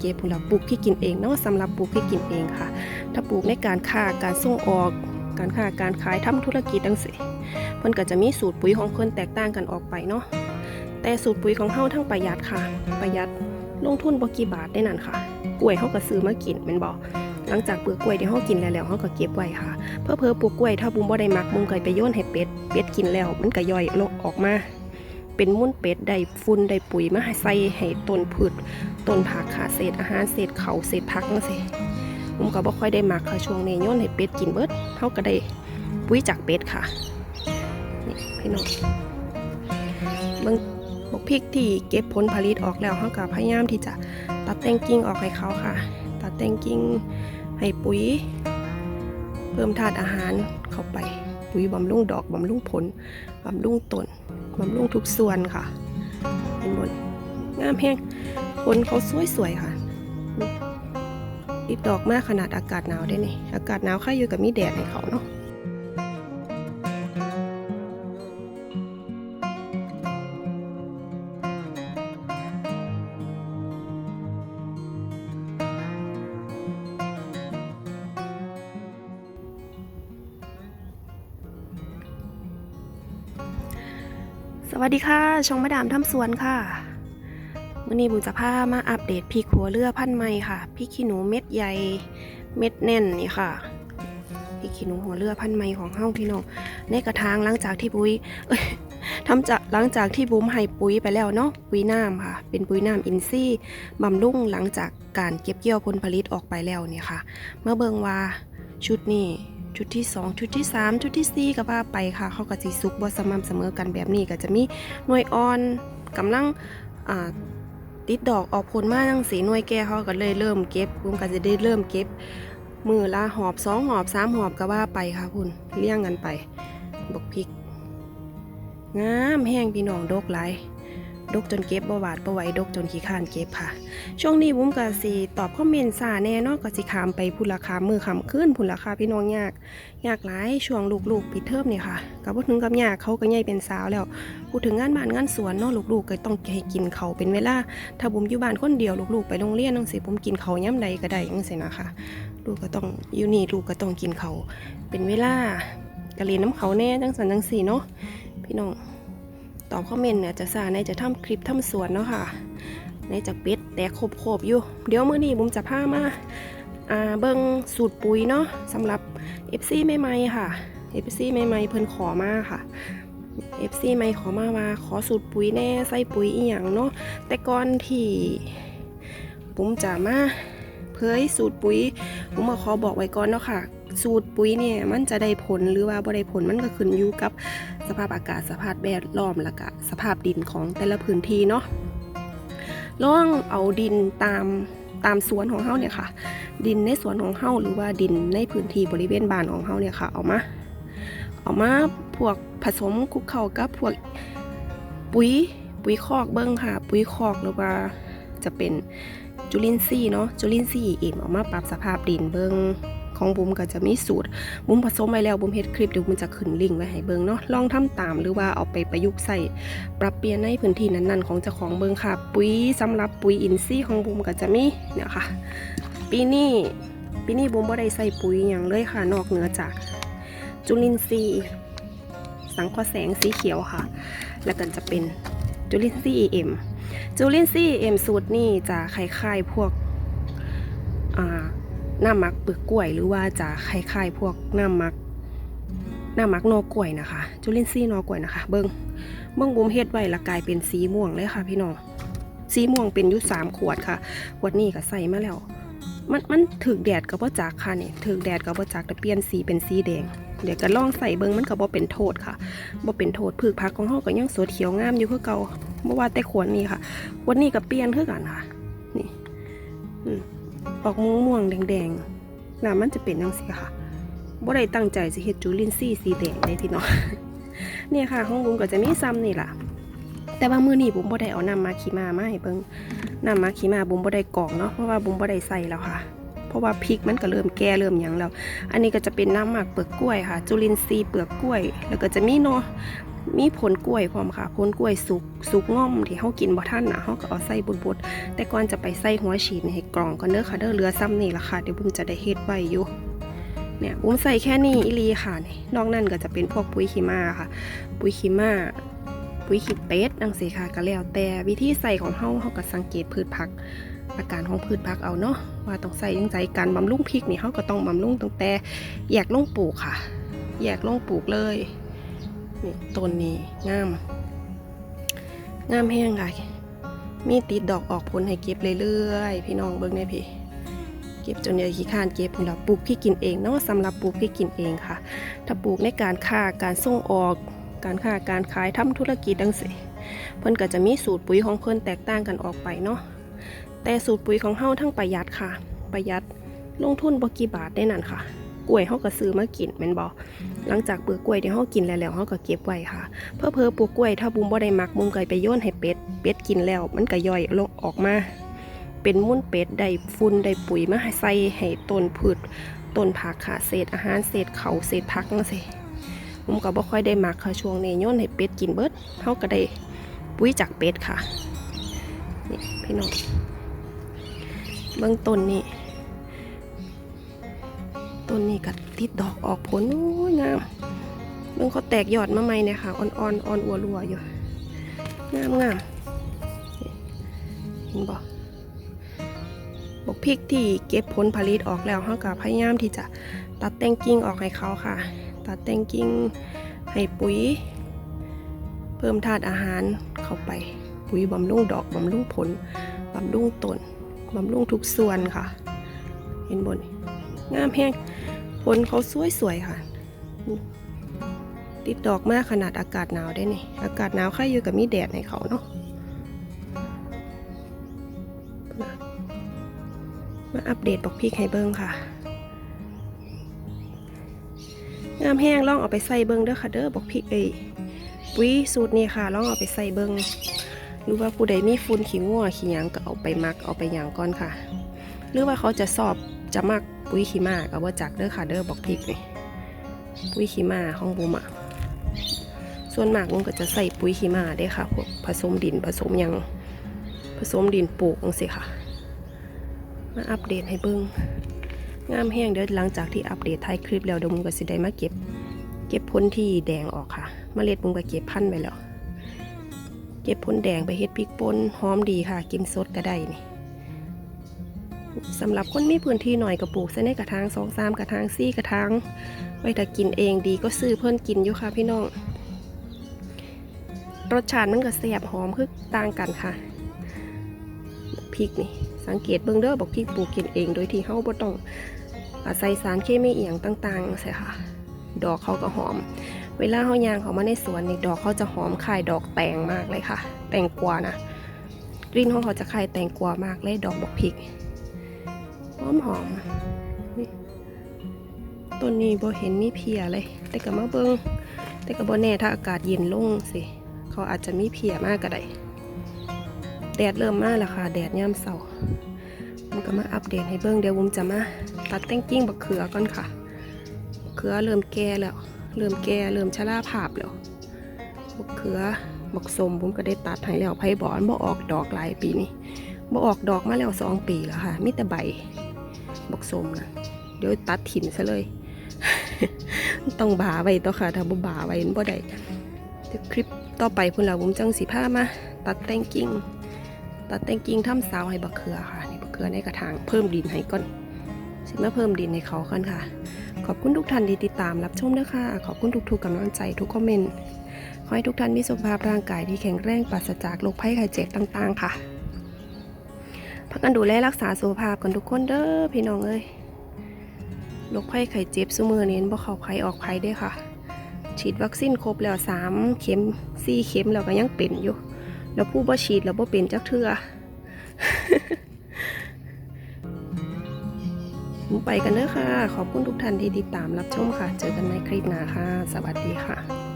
เก็บผลปลูกพี่กินเองเนาะสำหรับปลูกพี่กินเองค่ะ ถ้าปลูกในการค้าการส่งออก การค้าการขายทำธุรกิจดังสิเพิ่นก็จะมีสูตรปุ๋ยของเพิ่นแตกต่างกันออกไปเนาะแต่สูตรปุ๋ยของเฮาทั้งประหยัดค่ะ ประหยัดลงทุนบ่กี่บาทได้นั่นค่ะ กล้วยเฮาก็ซื้อมากินแม่นบ่หลังจากเปลือกกล้วยที่เฮากินแล้วแล้วเฮาก็เก็บไว้ค่ะ เพื่อเพื่อปลูกกล้วยถ้าบุมบ่ได้มักบุมก็ไปโยนให้เป็ด เป็ดกินแล้วมันก็ย่อยลงออกมา เป็นมุ่นเป็ดได้ฝุ่นได้ปุ๋ยมาให้ใส่ให้ต้นพืชต้นผักค่ะเศษอาหารเศษเขาเศษผักนั่นสิผมก็บ่ค่อยได้มักค่ะช่วงนี้โยนให้เป็ดกินเบิดเฮาก็ได้ปุ๋ยจากเป็ดค่ะนี่พี่น้องเบิ่งบกพริกที่เก็บผลผลิตออกแล้วเฮาก็พยายามที่จะตัดแต่งกิ่งออกให้เขาค่ะ ตัดแต่งกิ่งให้ปุ๋ย เพิ่มธาตุอาหารเข้าไป ปุ๋ยบำรุงดอกบำรุงผลบำรุงต้น บำรุงทุกส่วนค่ะเป็นบนงามแห้งผลเขาสวยๆค่ะติดดอกมากขนาดอากาศหนาวได้นี่อากาศหนาวค่าอยู่กับมีแดดให้เขาเนาะ วัสดีค่ะช่องมาดามทำสวนค่ะวันนี้บุญจะพามาอัปเดตพริกหัวเรือพันธุ์ใหม่ค่ะพริกขี้หนูเม็ดใหญ่เม็ดแน่นนี่ค่ะพริกขี้หนูหัวเรือพันธุ์ใหม่ของเฮาพี่น้องในกระถางหลังจากที่ปุ้ยเอ้ยทำจากหลังจากที่บุ้มให้ปุ๋ยไปแล้วเนาะปุ๋ยน้ำค่ะ เป็นปุ๋ยน้ำอินทรีย์บำรุงหลังจากการเก็บเกี่ยวผลผลิตออกไปแล้วเนี่ยค่ะ เมื่อเบิงว่าชุดนี้ ชุดที่ 2 ชุดที่ 3 ชุดที่ 4 ก็ว่าไปค่ะ เขาก็สิสุกบ่สม่ำเสมอกันแบบนี้ก็จะมีหน่วยอ่อนกำลังอ่าติดดอกออกผลมาจังสีหน่วยแก่เขาก็เลยเริ่มเก็บคุณก็จะได้เริ่มเก็บ มือละหอบสองหอบสามหอบก็ว่าไปค่ะคุณเลี้ยงกันไปบกพริกงามแห้งพี่น้องดกหลาย ดกจนเก็บบ่หวาดบ่ไหวดกจนขี้ข้านเก็บค่ะ ช่วงนี้บุ้มก็สิตอบคอมเมนต์ซาแน่นาะก็สิขามไปพุ่นราคามือขำขึ้นพุ่นราคาพี่น้องยากยากหลายช่วงลูกๆปิดเทอมนี่ค่ะกับพูดถึงกับยากเขาก็ใหญ่เป็นสาวแล้วพูดถึงงานบ้านงานสวนนาะลูกๆก็ต้องให้กินเขาเป็นเวลาถ้าบุ้มอยู่บ้านคนเดียวลูกๆไปโรงเรียนจังซี่บุ้มกินเขาย่ำใดก็ได้จังซี่นะคะลูกก็ต้องอยู่นี่ลูกก็ต้องกินเขาเป็นเวลากะเรียนน้ำเขาแน่จังสันจังสีเนาะพี่น้อง ตอบคอมเมนต์เนี่ยจะสาในจะทำคลิปทำสวนเนาะค่ะ ในจากเป็ดแต่โคบๆอยู่ เดี๋ยวมื้อนี้บุ้มจะพามาอาเบิ่งสูตรปุ๋ยเนาะสำหรับ FC ใหม่ๆค่ะ FC ใหม่ๆเพิ่นขอมาค่ะ FC ใหม่ขอมาว่าขอสูตรปุ๋ยแน่ใส่ปุ๋ยอีหยังเนาะแต่ก่อนที่บุ้มจะมาเผยสูตรปุ๋ยบุ้มขอบอกไว้ก่อนเนาะค่ะ สูตรปุ๋ยเนี่ยมันจะได้ผลหรือว่าบ่ได้ผลมันก็ขึ้นอยู่กับ สภาพอากาศสภาพแวดล้อมแล้วก็สภาพดินของแต่ละพื้นที่เนาะลองเอาดินตามตามสวนของเฮาเนี่ยค่ะ ดินในสวนของเฮาหรือว่าดินในพื้นที่บริเวณบ้านของเฮาเนี่ยค่ะเอามาเอามาพวกผสมคลุกเข้ากับพวกปุ๋ยปุ๋ยคอกเบิ้งค่ะ ปุ๋ยคอกหรือว่าจะเป็นจุลินทรีย์เนาะจุลินทรีย์เอ็มเอามาปรับสภาพดินเบิ้ง ของบุ้มก็จะมีสูตร บุ้มผสมไว้แล้วบุ้มเฮ็ดคลิปเดี๋ยวบุ้มจะขึ้นลิงก์ไว้ให้เบิ้งเนาะลองทำตามหรือว่าเอาไปประยุกต์ใส่ปรับเปลี่ยนในพื้นที่นั้นๆ ของเจ้าของเบิงค่ะ ปุ๋ยสำหรับปุ๋ยอินทรีย์ของบุ้มก็จะมีเนี่ยค่ะ ปีนี้ปีนี้บุ้มบ่ได้ใส่ปุ๋ยอย่างเลยค่ะ นอกเหนือจากจุลินทรีย์ สังเคราะห์แสงสีเขียวค่ะ แล้วก็จะเป็นจุลินทรีย์เอ็มจุลินทรีย์เอ็มสูตรนี่จะคล้ายๆพวก อ่าน้ำมักเปลือกกล้วย หรือว่าจะคล้ายๆพวกหน้ำมักหน้ำมักนอกล้วยนะคะ จุลินทรีย์นอกล้วยนะคะ เบิงเบื้องบุมเฮ็ดไว้ละกลายเป็นสีม่วงเลยค่ะ พี่น้องสีม่วงเป็นยุสามขวดค่ะ ขวดนี้ก็ใส่มาแล้ว มันมันถึกแดดกับว่าจักค่ะนี่ถึกแดดกับว่าจักแต่เปลี่ยนสีเป็นสีแดง เดี๋ยวก็ลองใส่เบิ้งมันก็บ่เป็นโทษค่ะบ่เป็นโทษพืชผักของเฮาก็ยังสดเขียวงามอยู่คือเก่าบ่ว่าแต่ขวดนี้ค่ะ ขวดนี้ก็เปลี่ยนคือกันค่ะ นี่ อืม ออกม่วงม่วงๆแดงๆน้ำมันจะเป็นจังซี่ค่ะบ่ได้ตั้งใจสิเฮ็ดจุลินทรีย์สีแดงเลยพี่น้องเนี่ยค่ะของบุ้มก็จะมีซ้ำนี่ล่ะ แต่ว่ามือนี้บุ้มบ่ได้เอาน้ำมาขีมามาให้เบิ่งน้ำมาขีมาบุ้มบ่ได้กรอกเนาะเพราะว่าบุ้มบ่ได้ใส่แล้วค่ะ เพราะว่าพริกมันก็เริ่มแก่เริ่มหยังแล้ว อันนี้ก็จะเป็นน้ำหมักเปลือกกล้วยค่ะ จุลินทรีย์เปลือกกล้วย แล้วก็จะมีเนาะ มีผลกล้วยพร้อมค่ะผลกล้วยสุกสุกง่อมที่เฮากินบ่ทันนะเฮาก็เอาใส่บดๆแต่ก่อนจะไปใส่หัวฉีดให้กรองก่อนเด้อค่ะเด้อเหลือซ้ำนี่ละค่ะเดี๋ยวบุ้มจะได้เฮ็ดไว้อยู่เนี่ยบุ้มใส่แค่นี้อีลีค่ะนี่นอกนั้นก็จะเป็นพวกปุ๋ยขี้มาค่ะ ปุ๋ยขี้มาปุ๋ยขี้เป็ดจังซี่ค่ะก็แล้วแต่วิธีใส่ของเฮาเฮาก็สังเกตพืชผัก อาการของพืชผักเอาเนาะว่าต้องใส่ยังไงการบำรุงพริกนี่เฮาก็ต้องบำรุงตั้งแต่แยกลงปลูกค่ะแยกลงปลูกเลย นี่ต้นนี้งาม งามแห้งค่ะ มีติดดอกออกผลให้เก็บเรื่อยๆ พี่น้องเบิ่งได้พี่ เก็บจนเยอะขี้ข้านเก็บเราปลูกพี่กินเองเนาะสำหรับปลูกพี่กินเองค่ะ ถ้าปลูกในการค้าการส่งออก การค้าการขายทำธุรกิจดังสิเพิ่นก็จะมีสูตรปุ๋ยของเพิ่นแตกต่างกันออกไปเนาะ แต่สูตรปุ๋ยของเฮาทั้งประหยัดค่ะ ประหยัดลงทุนบ่กี่บาทได้นั่นค่ะ กล้วยเฮาก็ซื้อมากินแม่นบ่หลังจากเปลือกกล้วยที่เฮากินแล้วแล้วเฮาก็เก็บไว้ค่ะ เพื่อเพอๆปลูกกล้วยถ้าบุมบ่ได้มักบุมก็ไปโยนให้เป็ด เป็ดกินแล้ว มันก็ย่อยลงออกมา เป็นมุ่นเป็ดได้ฝุ่นได้ปุ๋ยมาให้ใส่ให้ต้นพืชต้นผักค่ะเศษอาหารเศษเขาเศษผักนั่นสิผมก็บ่ค่อยได้มักค่ะช่วงนี้โยนให้เป็ดกินเบิดเฮาก็ได้ปุ๋ยจากเป็ดค่ะนี่พี่น้องเบื้องต้นนี่ ต้นนี้ก็ติดดอกออกผลโอ้ยงามเบื้องเขาแตกยอดมาใหม่เนี่ยค่ะอ่อนๆอ่อนอัวรัวอยู่งามงามเห็นบ่บกพริกที่เก็บผลผลิตออกแล้วเขาก็พยายามที่จะตัดแต่งกิ่งออกให้เขาค่ะ ตัดแต่งกิ่งให้ปุ๋ย เพิ่มธาตุอาหารเข้าไป ปุ๋ยบำรุงดอกบำรุงผลบำรุงต้นบำรุงทุกส่วนค่ะ เห็นบน งามแห้งผลเขาสวยๆค่ะ ติดดอกมากขนาดอากาศหนาวได้นี่ อากาศหนาวใครอยู่กับมีแดดให้เขาเนาะมาอัปเดตบอกพริกให้เบิ้งค่ะงามแห้งลองเอาไปใส่เบิ้งเด้อค่ะเด้อบอกพริกเอ้ยปุ๋ยสูตรนี้ค่ะลองเอาไปใส่เบิ้งหรือว่าผู้ใดมีฝุ่นขี้งัวขี้หยังก็เอาไปมักเอาไปหยางก่อนค่ะ หรือว่าเขาจะสอบ จะมักปุ๋ยขี้มาก็ว่าจักเด้อค่ะเด้อบอกพริกนี่ปุ๋ยขี้ม้าของบุมอะส่วนมากบุมก็จะใส่ปุ๋ยขี้มาเด้ค่ะพวกผสมดินผสมยังผสมดินปลูกจังซี่ค่ะ มาอัปเดตให้เบิ้งงามแห้งเดี๋ยวหลังจากที่อัปเดตท้ายคลิปแล้วเดี๋ยวมึงก็สิได้มาเก็บ เก็บพ้นที่แดงออกค่ะมเมล็ดมึงก็เก็บพันไปแล้ว เก็บพ้นแดงไปเฮ็ดพริกป่นหอมดีค่ะ กินสดก็ได้นี่ สำหรับคนมีพื้นที่หน่อยก็ปลูกใส่ในกระถางสองสามกระถางสี่กระถางไว้ถ้ากินเองดีก็ซื้อเพิ่นกินอยู่ค่ะพี่น้อง รสชาติมันก็แซ่บหอมคือต่างกันค่ะพริกนี่สังเกตเบิ่งเด้อบอกพี่ปลูกกินเอง โดยที่เฮาบ่ต้องอาศัยสารเคมีเอียงต่างๆใช่ค่ะ ดอกเขาก็หอม เวลาเฮายางเขามาในสวนนี่ดอกเขาจะหอมคายดอกแตงมากเลยค่ะ แตงกวานะกลิ่นของเขาจะคายแตงกวามากเลยดอกบอกพริก หอมหอมต้นนี้บ่เห็นมีเพียเลย แต่ก็มาเบิ่งแต่ก็บ่แน่ถ้าอากาศเย็นลงสิ เขาอาจจะมีเพียมากก็ได้ แดดเริ่มมาแล้วค่ะ แดดย่ำเสาผมก็มาอัปเดตให้เบิ้งเดี๋ยวผมจะมาตัดแต่งกิ้งบักเขือก่อนค่ะ เขือเริ่มแก่แล้ว เริ่มแก่เริ่มชราภาพแล้วบักเขือบักสมผมก็ได้ตัดให้แล้วไผ่บอนบ่ออกดอกหลายปีนี้บ่ออกดอกมาแล้วสองปีแล้วค่ะ มีแต่ใบ สมนะเดี๋ยวตัดถิ่นซะเลย ต้องบาไว้ต่อค่ะ ถ้าบ่บาไว้มันบ่ได้ดคลิปต่อไปพุ่นเราผมจังสีผ้ามา ตัดแต่งกิ่งตัดแต่งกิ่งทำเสาให้บักเขือค่ะนี่บักเขือในกระถางเพิ่มดินให้ก่อนสิมาเพิ่มดินให้เขาก่อนค่ะ ขอบคุณทุกท่านที่ติดตามรับชมนะคะ ขอบคุณทุกๆกำลังใจทุกคอมเมนต์ขอให้ทุกท่านมีสุขภาพร่างกายที่แข็งแรงปราศจากโรคภัยไข้เจ็บต่าง ๆ ค่ะ พักกันดูแลรักษาสุขภาพกันทุกคนเด้อพี่น้องเอ้ยโรคภัยไข้เจ็บซุมือเนี้บ่เข้าใครออกใครเด้ค่ะ ฉีดวัคซีนครบแล้วสามเข็มสี่เข็มแล้วก็ยังเป็นอยู่ แล้วผู้บ่ฉีดแล้วบ่เป็นจักเทื่อไปกันเด้อค่ะ ขอบคุณทุกท่านที่ติดตามรับชมค่ะ เจอกันในคลิปหน้าค่ะ สวัสดีค่ะ